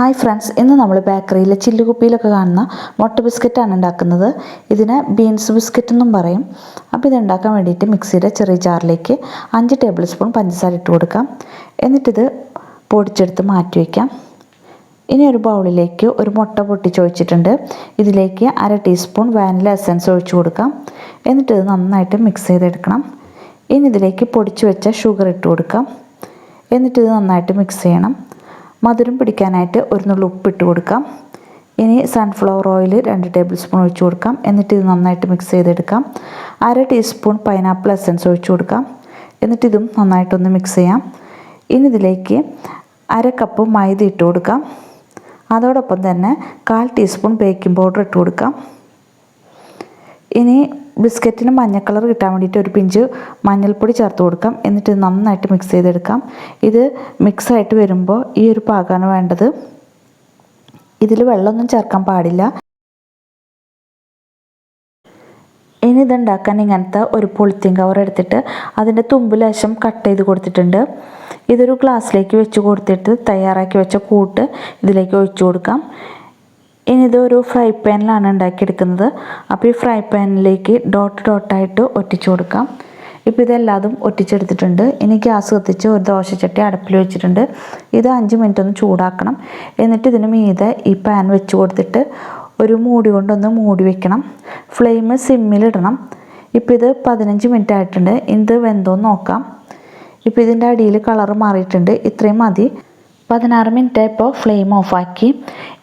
Hi friends ഇന്ന് നമ്മൾ ബേക്കറിയിലെ ചില്ലുകുപ്പിയിലൊക്കെ കാണുന്ന മുട്ട ബിസ്ക്കറ്റാണ് ഉണ്ടാക്കുന്നത്. ഇതിന് ബീൻസ് ബിസ്ക്കറ്റ് എന്നും പറയും. അപ്പോൾ ഇത് ഉണ്ടാക്കാൻ വേണ്ടിയിട്ട് മിക്സിയുടെ ചെറിയ ജാറിലേക്ക് അഞ്ച് ടേബിൾ സ്പൂൺ പഞ്ചസാര ഇട്ട് കൊടുക്കാം. എന്നിട്ടിത് പൊടിച്ചെടുത്ത് മാറ്റി വയ്ക്കാം. ഇനി ഒരു ബൗളിലേക്ക് ഒരു മുട്ട പൊട്ടിച്ച് ഒഴിച്ചിട്ടുണ്ട് ഇതിലേക്ക് അര ടീസ്പൂൺ വാനില എസൻസ് ഒഴിച്ചു കൊടുക്കാം. എന്നിട്ടിത് നന്നായിട്ട് മിക്സ് ചെയ്തെടുക്കണം. ഇനി ഇതിലേക്ക് പൊടിച്ചു വെച്ച ഷുഗർ ഇട്ട് കൊടുക്കാം. എന്നിട്ടിത് നന്നായിട്ട് മിക്സ് ചെയ്യണം. മധുരം പിടിക്കാനായിട്ട് ഒരു നുള്ളി ഉപ്പിട്ട് കൊടുക്കാം. ഇനി സൺഫ്ലവർ ഓയിൽ രണ്ട് ടേബിൾ സ്പൂൺ ഒഴിച്ച് കൊടുക്കാം. എന്നിട്ട് ഇത് നന്നായിട്ട് മിക്സ് ചെയ്തെടുക്കാം. അര ടീസ്പൂൺ പൈനാപ്പിൾ എസൻസ് ഒഴിച്ച് കൊടുക്കാം. എന്നിട്ട് ഇതും നന്നായിട്ടൊന്ന് മിക്സ് ചെയ്യാം. ഇനി ഇതിലേക്ക് അര കപ്പ് മൈദ ഇട്ട് കൊടുക്കാം. അതോടൊപ്പം തന്നെ കാൽ ടീസ്പൂൺ ബേക്കിംഗ് പൗഡർ ഇട്ട് കൊടുക്കാം. ഇനി ബിസ്ക്കറ്റിന് മഞ്ഞ കളർ കിട്ടാൻ വേണ്ടിയിട്ട് ഒരു പിഞ്ച് മഞ്ഞൾപ്പൊടി ചേർത്ത് കൊടുക്കാം. എന്നിട്ട് നന്നായിട്ട് മിക്സ് ചെയ്തെടുക്കാം. ഇത് മിക്സായിട്ട് വരുമ്പോൾ ഈ ഒരു പാകമാണ് വേണ്ടത്. ഇതിൽ വെള്ളമൊന്നും ചേർക്കാൻ പാടില്ല. ഇനി ഇതുണ്ടാക്കാൻ ഇങ്ങനത്തെ ഒരു പൊളിത്തീൻ കവർ എടുത്തിട്ട് അതിന്റെ തുമ്പ് ലേശം കട്ട് ചെയ്ത് കൊടുത്തിട്ടുണ്ട്. ഇതൊരു ഗ്ലാസ്സിലേക്ക് വെച്ച് കൊടുത്തിട്ട് തയ്യാറാക്കി വെച്ച കൂട്ട് ഇതിലേക്ക് ഒഴിച്ചു കൊടുക്കാം. ഇനി ഫ്രൈ പാനിലാണ് ഉണ്ടാക്കിയെടുക്കുന്നത്. അപ്പോൾ ഈ ഫ്രൈ പാനിലേക്ക് ഡോട്ട് ഡോട്ടായിട്ട് ഒറ്റിച്ചു കൊടുക്കാം. ഇപ്പോൾ ഇതെല്ലാതും ഒറ്റിച്ചെടുത്തിട്ടുണ്ട്. ഇനി ഗ്യാസ് കത്തിച്ച് ഒരു ദോശച്ചട്ടി അടുപ്പിൽ വെച്ചിട്ടുണ്ട്. ഇത് അഞ്ച് മിനിറ്റ് ഒന്ന് ചൂടാക്കണം. എന്നിട്ട് ഇതിന് മീതെ ഈ പാൻ വെച്ച് കൊടുത്തിട്ട് ഒരു മൂടി കൊണ്ടൊന്ന് മൂടി വെക്കണം. ഫ്ലെയിം സിമ്മിലിടണം ഇപ്പോൾ ഇത് പതിനഞ്ച് മിനിറ്റ് ആയിട്ടുണ്ട്. ഇത് വെന്തോന്ന് നോക്കാം. ഇപ്പോൾ ഇതിന്റെ അടിയിൽ കളർ മാറിയിട്ടുണ്ട്. ഇത്രയും മതി. പതിനാറ് മിനിറ്റ് ഇപ്പോൾ ഫ്ലെയിം ഓഫാക്കി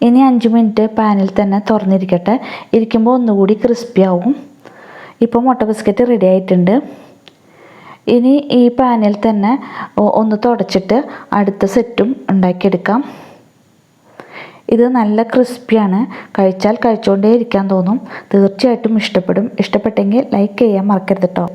ഇനി അഞ്ച് മിനിറ്റ് പാനിൽ തന്നെ തുറന്നിരിക്കട്ടെ. ഇരിക്കുമ്പോൾ ഒന്നുകൂടി ക്രിസ്പി ആവും. ഇപ്പോൾ മുട്ട ബിസ്ക്കറ്റ് റെഡി ആയിട്ടുണ്ട്. ഇനി ഈ പാനിൽ തന്നെ ഒന്ന് തുടച്ചിട്ട് അടുത്ത സെറ്റും ഉണ്ടാക്കിയെടുക്കാം. ഇത് നല്ല ക്രിസ്പിയാണ് കഴിച്ചാൽ കഴിച്ചുകൊണ്ടേ ഇരിക്കാൻ തോന്നും. തീർച്ചയായിട്ടും ഇഷ്ടപ്പെടും. ഇഷ്ടപ്പെട്ടെങ്കിൽ ലൈക്ക് ചെയ്യാൻ മറക്കരുത് കേട്ടോ